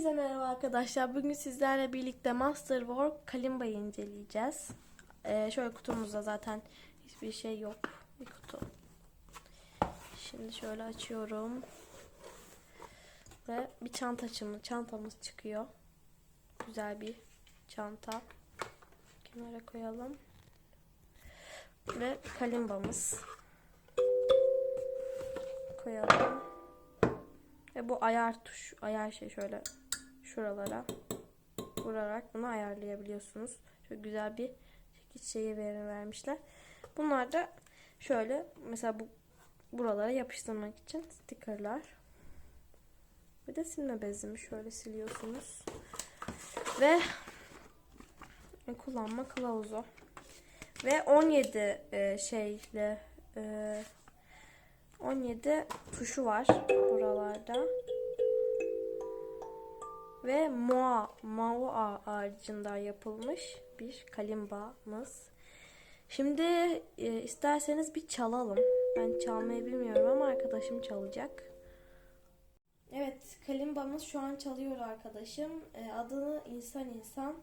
Hepinize merhaba arkadaşlar. Bugün sizlerle birlikte Masterwork Kalimba'yı inceleyeceğiz. Ee, şöyle kutumuzda zaten hiçbir şey yok. Bir kutu. Şimdi şöyle açıyorum. Ve bir çanta açımı, çantamız çıkıyor. Güzel bir çanta. Kenara koyalım. Ve kalimbamız. Koyalım. Ve bu ayar tuş, ayar şey şöyle şuralara vurarak bunu ayarlayabiliyorsunuz. Şöyle güzel bir çekiç şeyi ver- vermişler. Bunlar da şöyle mesela bu buralara yapıştırmak için stickerlar. Bir de silme bezimi şöyle siliyorsunuz. Ve kullanma kılavuzu. Ve 17 e, şeyle e, 17 tuşu var buralarda. Ve Moa, Moa ağacından yapılmış bir kalimbamız. Şimdi e, isterseniz bir çalalım. Ben çalmayı bilmiyorum ama arkadaşım çalacak. Evet, kalimbamız şu an çalıyor arkadaşım. E, adını insan insan.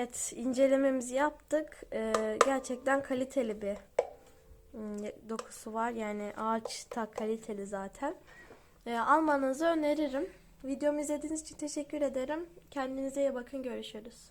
Evet, incelememizi yaptık. Ee, gerçekten kaliteli bir hmm, dokusu var. Yani ağaç da kaliteli zaten. Ee, almanızı öneririm. Videomu izlediğiniz için teşekkür ederim. Kendinize iyi bakın. Görüşürüz.